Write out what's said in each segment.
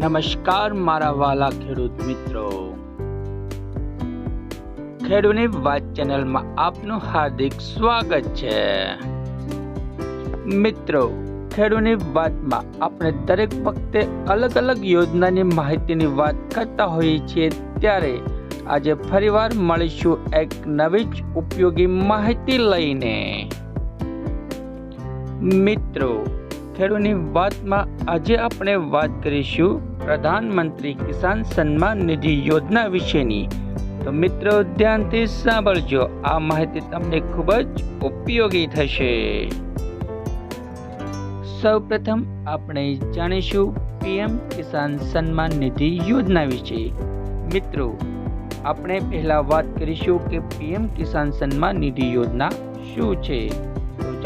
નમસ્કાર મારા વાલા ખેડૂત મિત્રો. ખેડૂતની વાત ચેનલમાં આપનું હાર્દિક સ્વાગત છે. મિત્રો ખેડૂતની વાતમાં આપણે દરેક વખતે અલગ અલગ યોજનાની માહિતીની વાત કરતા હોઈએ છીએ ત્યારે આજે ફરીવાર મળીશું એક નવી જ ઉપયોગી માહિતી લઈને. મિત્રો ખેડૂતની વાતમાં આજે આપણે વાત કરીશું પ્રધાનમંત્રી કિસાન સન્માન નિધિ યોજના વિશેની. તો મિત્રો, ધ્યાનથી સાંભળજો. આ માહિતી તમને ખૂબ જ ઉપયોગી થશે. સૌપ્રથમ આપણે જાણીશું પીએમ કિસાન સન્માન નિધિ યોજના વિશે. મિત્રો, આપણે પહેલા વાત કરીશું કે પીએમ કિસાન સન્માન નિધિ યોજના શું છે.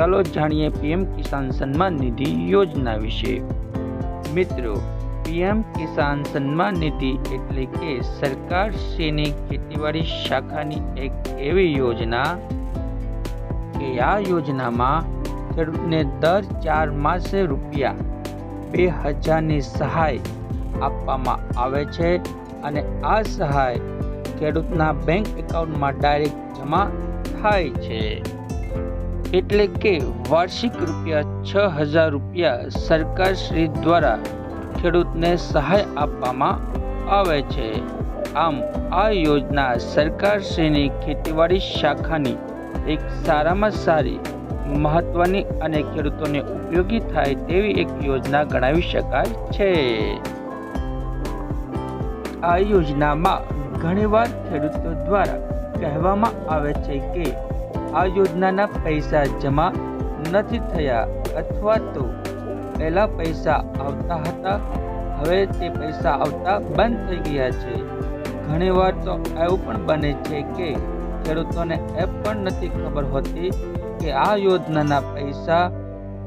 ચાલો જાણીએ પીએમ કિસાન સન્માન નિધિ યોજના વિશે. મિત્રો, પીએમ કિસાન સન્માન નિધિ એટલે કે સરકાર શ્રીની ખેતીવાડી શાખાની એક એવી યોજના કે આ યોજનામાં ખેડૂતને દર ચાર માસે રૂપિયા બે હજારની સહાય આપવામાં આવે છે અને આ સહાય ખેડૂતના બેંક એકાઉન્ટમાં ડાયરેક્ટ જમા થાય છે. એટલે કે વાર્ષિક રૂપિયા છ હજાર રૂપિયા સરકારશ્રી દ્વારા ખેડૂતને સહાય આપવામાં આવે છે. આમ, આ યોજના સરકારશ્રીની ખેતીવાડી શાખાની એક સારામાં સારી, મહત્વની અને ખેડૂતોને ઉપયોગી થાય તેવી એક યોજના ગણાવી શકાય છે. આ યોજનામાં ઘણીવાર ખેડૂતો દ્વારા કહેવામાં આવે છે કે આ યોજનાના પૈસા જમા નથી થયા અથવા તો પહેલા પૈસા આવતા હતા, હવે તે પૈસા આવતા બંધ થઈ ગયા છે. ઘણીવાર તો એવું પણ બને છે કે ખેડૂતોને એ પણ નથી ખબર હોતી કે આ યોજનાના પૈસા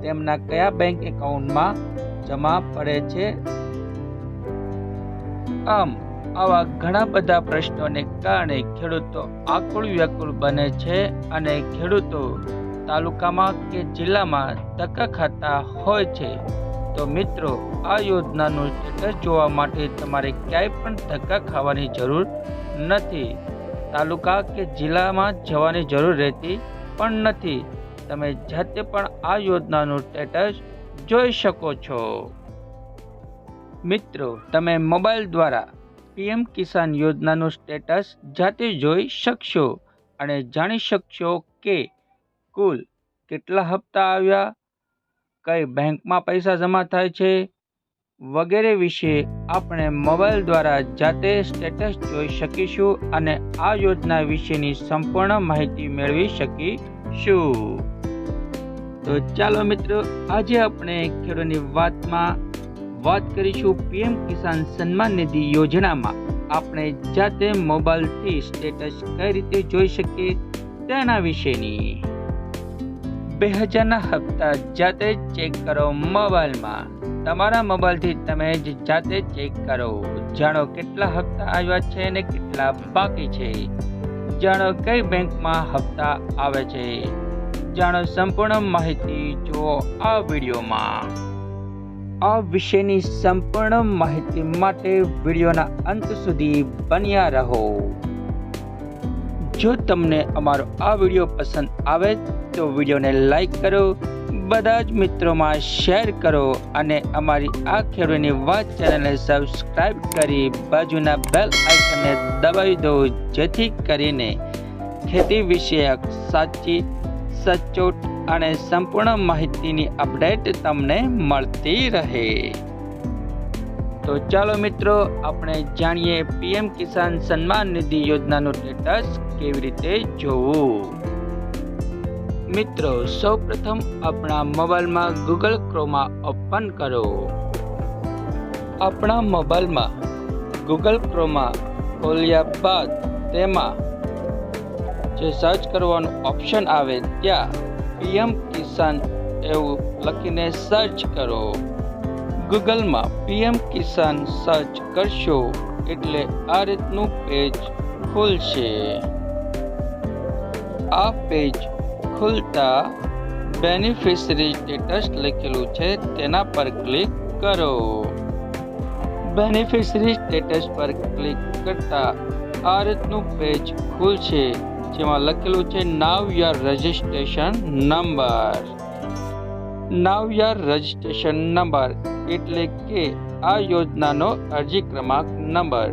તેમના કયા બેંક એકાઉન્ટમાં જમા પડે છે. આમ આવા ઘણા બધા પ્રશ્નોને કારણે ખેડૂતો આકુળ વ્યાકુળ બને છે અને ખેડૂતો તાલુકામાં કે જિલ્લામાં ધક્કા ખાતા હોય છે. તો મિત્રો, આ યોજનાનું સ્ટેટસ જોવા માટે તમારે ક્યાંય પણ ધક્કા ખાવાની જરૂર નથી. તાલુકા કે જિલ્લામાં જવાની જરૂર રહેતી પણ નથી. તમે જાતે પણ આ યોજનાનું સ્ટેટસ જોઈ શકો છો. મિત્રો, તમે મોબાઈલ દ્વારા પીએમ કિસાન યોજનાનું સ્ટેટસ જાતે જોઈ શકશો અને જાણી શકશો કે કુલ કેટલા હપ્તા આવ્યા, કઈ બેંકમાં પૈસા જમા થાય છે વગેરે વિશે આપણે મોબાઈલ દ્વારા જાતે સ્ટેટસ જોઈ શકીશું અને આ યોજના વિશેની સંપૂર્ણ માહિતી મેળવી શકીશું. તો ચાલો મિત્રો, આજે આપણે ખેડૂતની વાતમાં વાત કરીશું પીએમ કિસાન સન્માન નિધિ યોજનામાં. આપણે જાતે મોબાઈલથી સ્ટેટસ કઈ રીતે જોઈ શકીએ તેના વિશેની. બે હજારના હપ્તા જાતે ચેક કરો મોબાઈલમાં. તમારા મોબાઈલથી તમે જ જાતે ચેક કરો. જાણો કેટલા હપ્તા આવ્યા છે અને કેટલા બાકી છે. જાણો કઈ બેંકમાં હપ્તા આવે છે. જાણો સંપૂર્ણ માહિતી જુઓ આ વિડીયોમાં. આ વિશેની સંપૂર્ણ માહિતી માટે વિડીયોના અંત સુધી બન્યા રહો. જો તમને અમારો આ વીડિયો પસંદ આવે તો વિડીયોને લાઈક કરો, બધા જ મિત્રોમાં શેર કરો અને અમારી આ ખેડૂતની વાત ચેનલને સબસ્ક્રાઇબ કરી બાજુના બેલ આઇકનને દબાવી દો, જેથી કરીને ખેતી વિષયક સાચી, સચોટ અને સંપૂર્ણ માહિતીની અપડેટ તમને મળતી રહે. તો ચાલો મિત્રો, આપણે જાણીએ પીએમ કિસાન સન્માન નિધિ યોજનાનું સ્ટેટસ કેવી રીતે જોવું? મિત્રો, સૌપ્રથમ આપણા મોબાઈલમાં ગૂગલ ક્રોમાં ઓપન કરો. આપણા મોબાઈલમાં ગૂગલ ક્રોમાં ખોલ્યા બાદ તેમાં જે સર્ચ કરવાનું ઓપ્શન આવે ત્યાં પીએમ કિસાન એવું લખીને સર્ચ કરો. ગૂગલમાં પીએમ કિસાન સર્ચ કરશો એટલે આ રીતનું પેજ ખુલશે. આ પેજ ખુલતા બેનિફિશરી સ્ટેટસ લખેલું છે તેના પર ક્લિક કરો. બેનિફિશરી સ્ટેટસ પર ક્લિક કરતા આ રીતનું પેજ ખુલશે. જેમાં લખેલું છે know your registration number. Know your registration number એટલે કે આ યોજનાનો અરજી ક્રમાંક નંબર.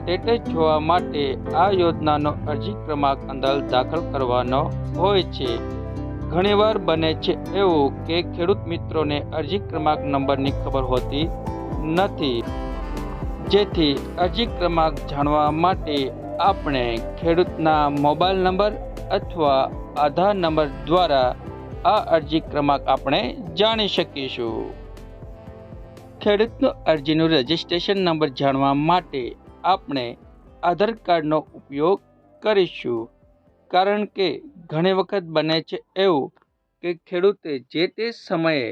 સ્ટેટસ જોવા માટે આ યોજનાનો અરજી ક્રમાંક અંદર દાખલ કરવાનો હોય છે. ઘણીવાર બને છે એવું કે ખેડૂત મિત્રોને અરજી ક્રમાંક નંબરની ખબર હોતી નથી. જેથી અરજી ક્રમાંક જાણવા માટે આપણે ખેડૂતના મોબાઈલ નંબર અથવા આધાર નંબર દ્વારા આ અરજી ક્રમાંક આપણે જાણી શકીશું. ખેડૂતનો અરજીનું રજિસ્ટ્રેશન નંબર જાણવા માટે આપણે આધાર કાર્ડનો ઉપયોગ કરીશું. કારણ કે ઘણી વખત બને છે એવું કે ખેડૂતે જે તે સમયે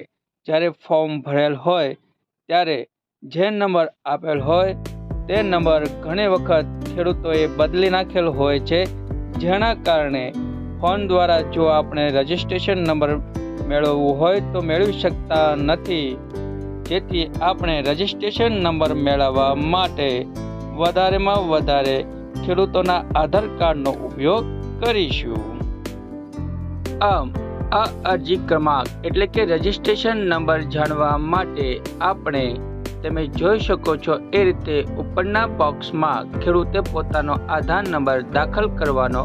જ્યારે ફોર્મ ભરેલ હોય, ત્યારે જે નંબર આપેલ હોય તે નંબર ઘણી વખત ખેડૂતોએ બદલી નાખેલ હોય છે, જેના કારણે ફોન દ્વારા જો આપણે રજિસ્ટ્રેશન નંબર મેળવવું હોય તો મેળવી શકતા નથી. જેથી આપણે રજિસ્ટ્રેશન નંબર મેળવવા માટે વધારેમાં વધારે ખેડૂતોના આધાર કાર્ડનો ઉપયોગ કરીશું. આમ, આ અરજી ક્રમાંક એટલે કે રજિસ્ટ્રેશન નંબર જાણવા માટે આપણે તમે જોઈ શકો છો એ રીતે ઉપરના બોક્સમાં ખેડૂતે પોતાનો આધાર નંબર દાખલ કરવાનો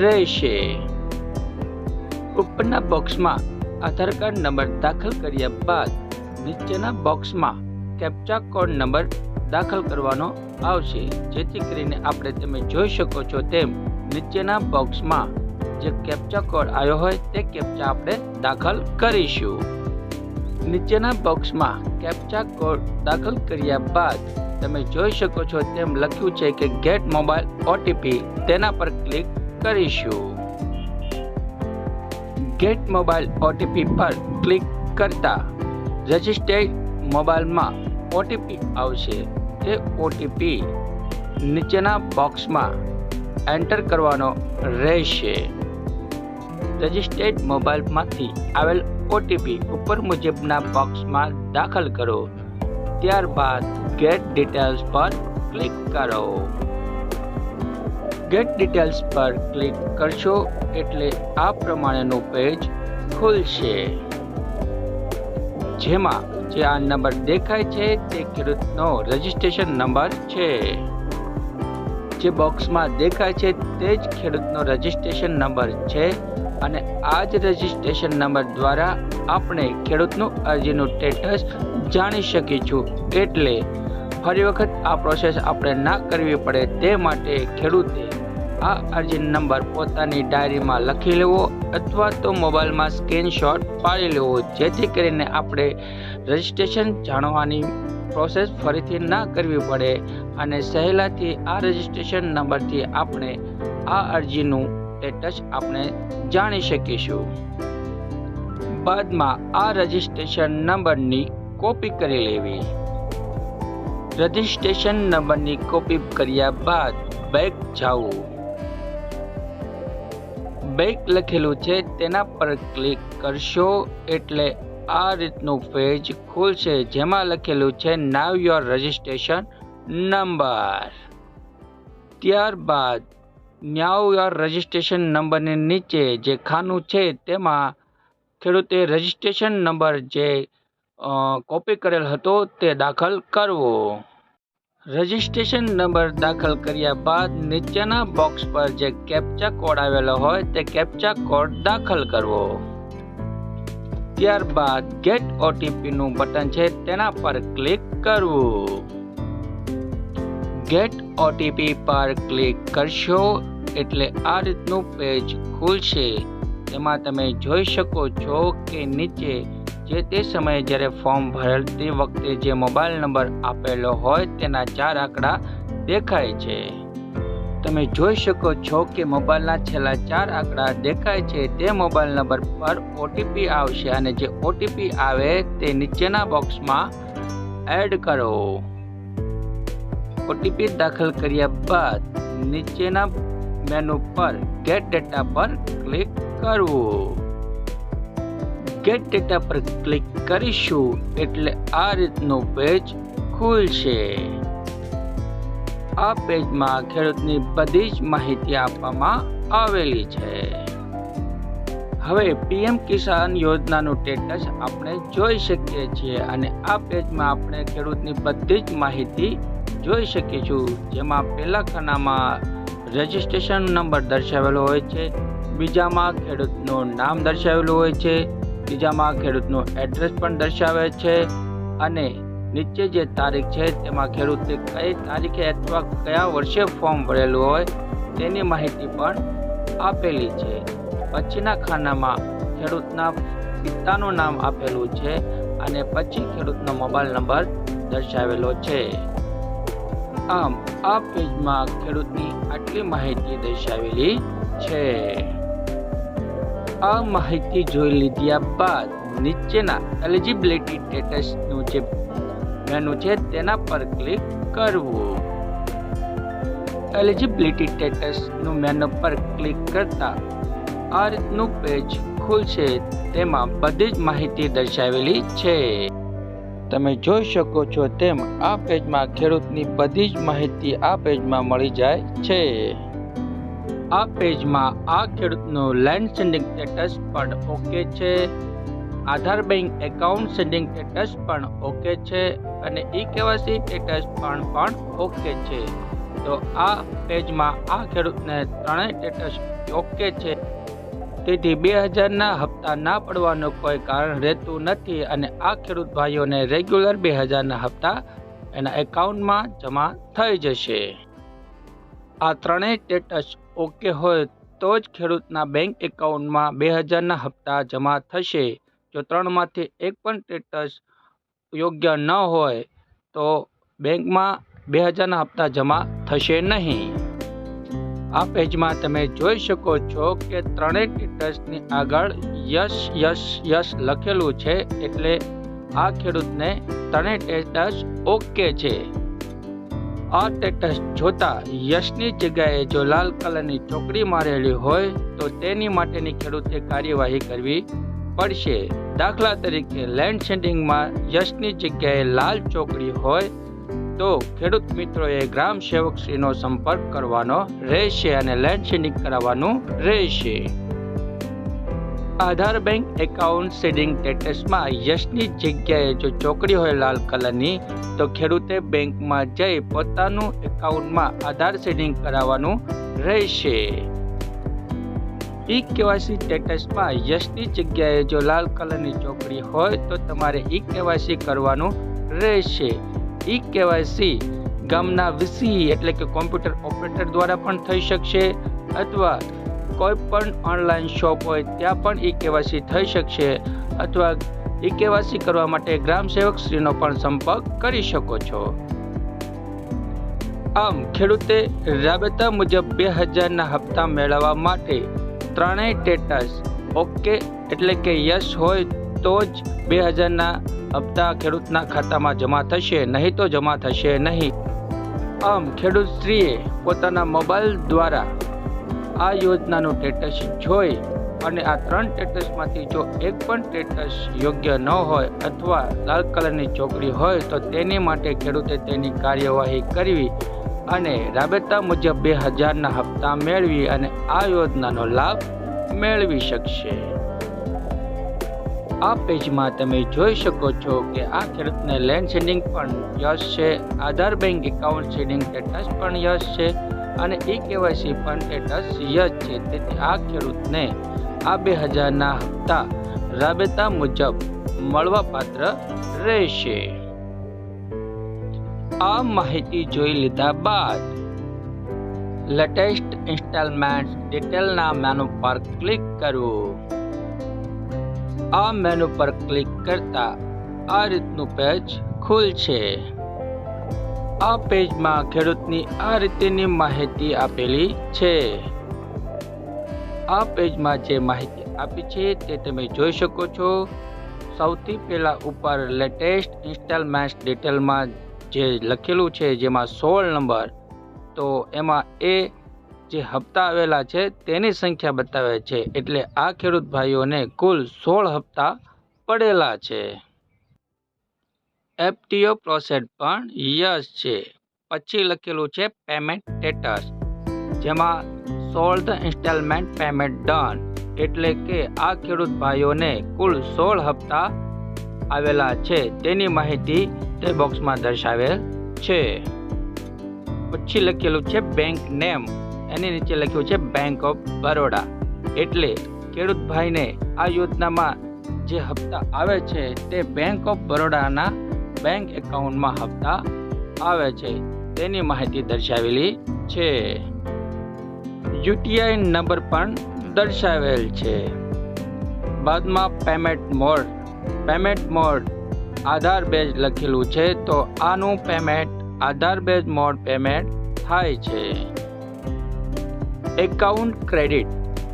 રહેશે. ઉપરના બોક્સમાં આધાર કાર્ડ નંબર દાખલ કર્યા બાદ નીચેના બોક્સમાં કેપ્ચા કોડ નંબર દાખલ કરવાનો આવશે. જેથી કરીને આપણે તમે જોઈ શકો છો તેમ નીચેના બોક્સમાં જે કેપ્ચા કોડ આવ્યો હોય તે કેપ્ચા આપણે દાખલ કરીશું. નીચેના બોક્સમાં કેપ્ચા કોડ દાખલ કર્યા બાદ તમે જોઈ શકો છો તેમ લખ્યું છે કે ગેટ મોબાઈલ ઓટીપી. તેના પર ક્લિક કરીશું. ગેટ મોબાઈલ ઓટીપી પર ક્લિક કરતા રજિસ્ટર્ડ મોબાઈલમાં ઓટીપી આવશે. તે ઓટીપી નીચેના બોક્સમાં એન્ટર કરવાનો રહેશે. રજિસ્ટર્ડ મોબાઈલમાંથી આવેલ ઓટીપી ઉપર મુજબના બોક્સમાં દાખલ કરો. ત્યારબાદ ગેટ ડિટેલ્સ પર ક્લિક કરો. ગેટ ડિટેલ્સ પર ક્લિક કરશો એટલે આ પ્રમાણેનું પેજ ખુલશે. જેમાં જે આ નંબર દેખાય છે તે ખેડૂતનો રજિસ્ટ્રેશન નંબર છે. જે બોક્સમાં દેખાય છે તે જ ખેડૂતનો રજિસ્ટ્રેશન નંબર છે. અને આ જ રજિસ્ટ્રેશન નંબર દ્વારા આપણે ખેડૂતનું અરજીનું સ્ટેટસ જાણી શકીશું. એટલે ફરી વખત આ પ્રોસેસ આપણે ના કરવી પડે તે માટે ખેડૂતે આ અરજી નંબર પોતાની ડાયરીમાં લખી લેવો અથવા તો મોબાઈલમાં સ્ક્રીનશોટ પાડી લેવો. જેથી કરીને આપણે રજિસ્ટ્રેશન જાણવાની પ્રોસેસ ફરીથી ના કરવી પડે અને સહેલાથી આ રજિસ્ટ્રેશન નંબરથી આપણે આ અરજીનું સ્ટેટસ આપણે જાણી શકીશું. બાદમાં આ રજિસ્ટ્રેશન નંબરની કોપી કરી લેવી. રજિસ્ટ્રેશન નંબરની કોપી કર્યા બાદ બેક જાવું. બેક લખેલું છે તેના પર ક્લિક કરશો એટલે આ રીતનું પેજ ખુલશે જેમાં લખેલું છે નાવ યોર રજિસ્ટ્રેશન નંબર. ત્યારબાદ ન્યાવ યોર રજિસ્ટ્રેશન નંબરની નીચે જે ખાનું છે તેમાં ખેડૂતે રજિસ્ટ્રેશન નંબર જે કોપી કરેલ હતો તે દાખલ કરવો. રજિસ્ટ્રેશન નંબર દાખલ કર્યા બાદ નીચેના બોક્સ પર જે કેપ્ચા કોડ આવેલો હોય તે કેપ્ચા કોડ દાખલ કરવો. ત્યારબાદ ગેટ ઓટીપીનું બટન છે તેના પર ક્લિક કરવું. ગેટ ઓટીપી પર ક્લિક કરશો એટલે આ રીતનું પેજ ખુલશે. એમાં તમે જોઈ શકો છો કે નીચે જે તે સમયે જ્યારે ફોર્મ ભરતી વખતે જે મોબાઈલ નંબર આપેલો હોય તેના ચાર આંકડા દેખાય છે. તમે જોઈ શકો છો કે મોબાઈલના છેલ્લા ચાર આંકડા દેખાય છે. તે મોબાઈલ નંબર પર ઓટીપી આવશે અને જે ઓટીપી આવે તે નીચેના બોક્સમાં એડ કરો. ઓટીપી દાખલ કર્યા બાદ નીચેના મેનુ પર ગેટ ડેટા પર ક્લિક કરવું ગેટ ડેટા પર ક્લિક કરીશું એટલે આ રીતનું પેજ ખુલશે. આ પેજમાં ખેડૂતની બધી જ માહિતી આપવામાં આવેલી છે. હવે પીએમ કિસાન યોજનાનું સ્ટેટસ આપણે જોઈ શકીએ છીએ અને આ પેજમાં આપણે ખેડૂતની બધી જ માહિતી જોઈ શકીશું જેમાં પહેલા ખાનામાં રજિસ્ટ્રેશન નંબર દર્શાવેલો હોય છે, બીજામાં ખેડૂતનું નામ દર્શાવેલું હોય છે ત્રીજામાં ખેડૂતનું એડ્રેસ પણ દર્શાવે છે, અને નીચે જે તારીખ છે, તેમાં ખેડૂતે કઈ તારીખે અથવા કયા વર્ષે ફોર્મ ભરેલું હોય, તેની માહિતી પણ આપેલી છે. પછીના ખાનામાં ખેડૂતના પિતાનું નામ આપેલું છે, અને પછી ખેડૂતનો મોબાઈલ નંબર દર્શાવેલો છે. આમ, આ પેજમાં ખેડૂતની આટલી માહિતી દર્શાવેલી છે. આ માહિતી જોઈ લીધ્યા બાદ નીચેના એલિજિબિલિટી સ્ટેટસનું જે મેનુ છે, તેના પર ક્લિક કરવું. એલિજિબિલિટી સ્ટેટસનું મેનુ પર ક્લિક કરતા આ રીતનું પેજ ખુલશે, તેમાં બધી જ માહિતી દર્શાવેલી છે. તમે જોઈ શકો છો તેમ આ પેજમાં ખેડૂતની બધી જ માહિતી આ પેજમાં મળી જાય છે. આ પેજમાં આ ખેડૂતનું લેન્ડ સેન્ડિંગ સ્ટેટસ પણ ઓકે છે. Aadhaar bank account sending status પણ ઓકે છે અને ઈ કેવાયસી સ્ટેટસ પણ પણ ઓકે છે. તો આ પેજમાં આ ખેડૂતને ત્રણેય સ્ટેટસ ઓકે છે. તેથી બે હજારના હપ્તા ના પડવાનું કોઈ કારણ રહેતું નથી અને આ ખેડૂત ભાઈઓને રેગ્યુલર બે હજારના હપ્તા એના એકાઉન્ટમાં જમા થઈ જશે. આ ત્રણેય સ્ટેટસ ઓકે હોય તો જ ખેડૂતના બેંક એકાઉન્ટમાં બે હજારના હપ્તા જમા થશે. જો ત્રણમાંથી એક પણ સ્ટેટસ યોગ્ય ન હોય તો બેંકમાં બે હજારના હપ્તા જમા થશે નહીં. આ પેજમાં તમે જોઈ શકો છો કે ત્રણેય ટીટર્સની આગળ યશ યશ યશ લખેલું છે એટલે આ ખેડૂતને ત્રણેય ટેટસ ઓકે છે. આ ટેટસ જોતા યશની જગ્યાએ જો લાલ કલરની ચોકડી મારેલી હોય તો તેની માટેની ખેડૂતે કાર્યવાહી કરવી પડશે. દાખલા તરીકે લેન્ડ સેન્ડિંગમાં યશની જગ્યાએ લાલ ચોકડી હોય તો ખેડૂત મિત્રોએ ગ્રામ સેવકશ્રીનો સંપર્ક કરવાનો રહેશે અને લેન્ડ સેડિંગ કરાવવાનું રહેશે. આધાર બેંક એકાઉન્ટ સેડિંગ સ્ટેટસમાં યશની જગ્યાએ જો ચોકડી હોય લાલ કલરની, તો ખેડૂતે બેંકમાં જઈ પોતાનું એકાઉન્ટમાં આધાર સેડિંગ કરાવવાનું રહેશે. ઈ કેવાયસી સ્ટેટસમાં યશની જગ્યાએ જો લાલ કલરની ચોકડી હોય, તો તમારે ઈ કેવાયસી કરવાનું રહેશે. ઈ કેવાયસી ગામના વીસી એટલે કે કોમ્પ્યુટર ઓપરેટર દ્વારા પણ થઈ શકશે અથવા કોઈ પણ ઓનલાઈન શોપ હોય ત્યાં પણ ઈ કેવાયસી થઈ શકશે અથવા ઈ કેવાયસી કરવા માટે ગ્રામ સેવક શ્રીનો પણ સંપર્ક કરી શકો છો. આમ ખેડૂતે રાબેતા મુજબ બે હજારના હપ્તા મેળવવા માટે ત્રણેય ટેટસ ઓકે એટલે કે યસ હોય તો જ બે હજારના હપ્તા ખેડૂતના ખાતામાં જમા થશે, નહીં તો જમા થશે નહીં. આમ ખેડૂત સ્ત્રીએ પોતાના મોબાઈલ દ્વારા આ યોજનાનું સ્ટેટસ જોઈ અને આ ત્રણ સ્ટેટસમાંથી જો એક પણ સ્ટેટસ યોગ્ય ન હોય અથવા લાલ કલરની ચોકડી હોય તો તેની માટે ખેડૂતે તેની કાર્યવાહી કરવી અને રાબેતા મુજબ બે હજારના હપ્તા મેળવી અને આ યોજનાનો લાભ મેળવી શકશે. આ પેજમાં તમે જોઈ શકો છો કે આ ખેડૂતને લેન્ડ સેન્ડિંગ પણ યશ છે, Aadhaar bank account seeding status પણ યશ છે અને ઈ કેવાયસી પણ સ્ટેટસ યશ છે. તેથી આ ખેડૂતને આ બે હજારના હપ્તા રાબેતા મુજબ મળવા પાત્ર રહેશે. આ માહિતી જોઈ લીધા બાદ લેટેસ્ટ ઇન્સ્ટોલમેન્ટ ડિટેલના મેનુ પર ક્લિક કરવું આ મેનુ પર ક્લિક કરતા આ રીતનું પેજ ખુલશે. આ પેજમાં ખેડૂતની આ રીતેની માહિતી આપેલી છે. આ પેજમાં જે માહિતી આપી છે તે તમે જોઈ શકો છો. સૌથી પહેલાં ઉપર લેટેસ્ટ ઇન્સ્ટોલમેન્ટ ડિટેલમાં જે લખેલું છે, જેમાં સોળ નંબર તો એમાં એ જે હપ્તા આવેલા છે તેની સંખ્યા બતાવે છે. એટલે આ ખેડૂત ભાઈઓને કુલ સોળ હપ્તા પડેલા છે. એફટીઓ પ્રોસેસ પણ યસ છે. પછી લખેલું છે પેમેન્ટ સ્ટેટસ. જેમાં સોળ ઇન્સ્ટોલમેન્ટ પેમેન્ટ ડન. એટલે કે આ ખેડૂત ભાઈઓને કુલ સોળ હપ્તા આવેલા છે તેની માહિતી તે બોક્સમાં દર્શાવેલ છે. પછી લખેલું છે બેંક નેમ. એની નીચે લખ્યું છે બેંક ઓફ બરોડા એટલે ખેડૂત ભાઈને આ યોજનામાં જે હપ્તા આવે છે, તે બેંક ઓફ બરોડાના બેંક એકાઉન્ટમાં હપ્તા આવે છે. તેની માહિતી દર્શાવેલી છે. યુટીઆઈ નંબર પણ દર્શાવેલ છે. બાદમાં payment mode payment mode Aadhaar base લખેલું છે, તો આનું payment Aadhaar base mode payment થાય છે. Account credit.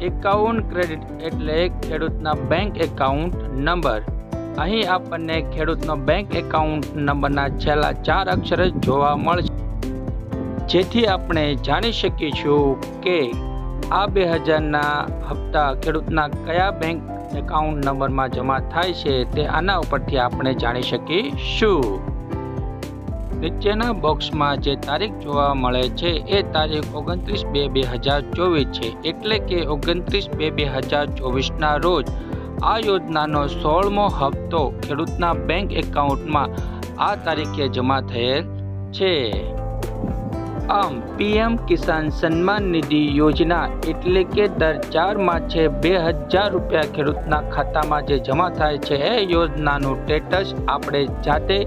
એકાઉન્ટ ક્રેડિટ એટલે ખેડૂતના બેંક એકાઉન્ટ નંબર. અહીં આપણને ખેડૂતનો બેંક એકાઉન્ટ નંબરના છેલ્લા ચાર અક્ષર જ જોવા મળશે. જેથી આપણે જાણી શકીશું કે આ બે હજારના હપ્તા ખેડૂતના કયા બેંક એકાઉન્ટ નંબરમાં જમા થાય છે તે આના ઉપરથી આપણે જાણી શકીશું. નીચેના બોક્સમાં જે તારીખ જોવા મળે છે એ તારીખ ઓગણત્રીસ બે બે હજાર ચોવીસ છે. એટલે કે ઓગણત્રીસ બે બે હજાર ચોવીસના રોજ આ યોજનાનો સોળમો હપ્તો ખેડૂતના બેંક એકાઉન્ટમાં આ તારીખે જમા થયેલ છે. આમ, પીએમ કિસાન સન્માન નિધિ યોજના એટલે કે દર ચાર માસે બે હજાર રૂપિયા ખેડૂતના ખાતામાં જે જમા થાય છે, એ યોજનાનું સ્ટેટસ આપણે જાતે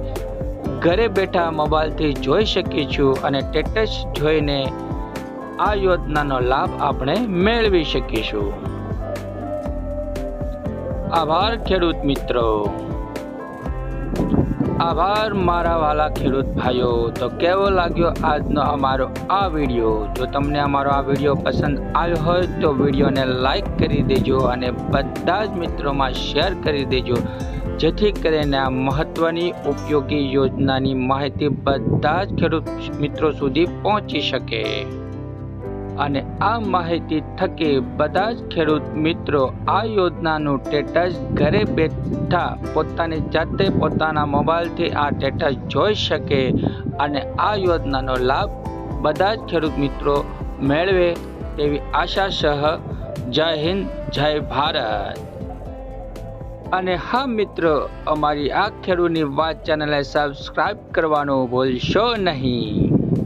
ઘરે બેઠા મોબાઈલથી જોઈ શકીશું અને સ્ટેટસ જોઈને આ યોજનાનો લાભ આપણે મેળવી શકીશું આભાર ખેડૂત મિત્રો. આભાર મારા વાલા ખેડૂત ભાઈઓ. તો કેવો લાગ્યો આજનો અમારો આ વીડિયો? જો તમને અમારો આ વીડિયો પસંદ આવ્યો હોય તો વિડીયોને લાઈક કરી દેજો અને બધા જ મિત્રોમાં શેર કરી દેજો. જેથી કરીને આ મહત્વની ઉપયોગી યોજનાની માહિતી બધા જ ખેડૂત મિત્રો સુધી પહોંચી શકે. અને આ માહિતી થકી બધા જ ખેડૂત મિત્રો આ યોજનાનું સ્ટેટસ ઘરે બેઠા પોતાની જાતે પોતાના મોબાઈલથી આ સ્ટેટસ જોઈ શકે અને આ યોજનાનો લાભ બધા જ ખેડૂત મિત્રો મેળવે તેવી આશા સહ જય હિન્દ, જય ભારત. અને હા મિત્રો અમારી આ ખેડૂતની વાત ચેનલને સબસ્ક્રાઇબ કરવાનું ભૂલશો નહીં.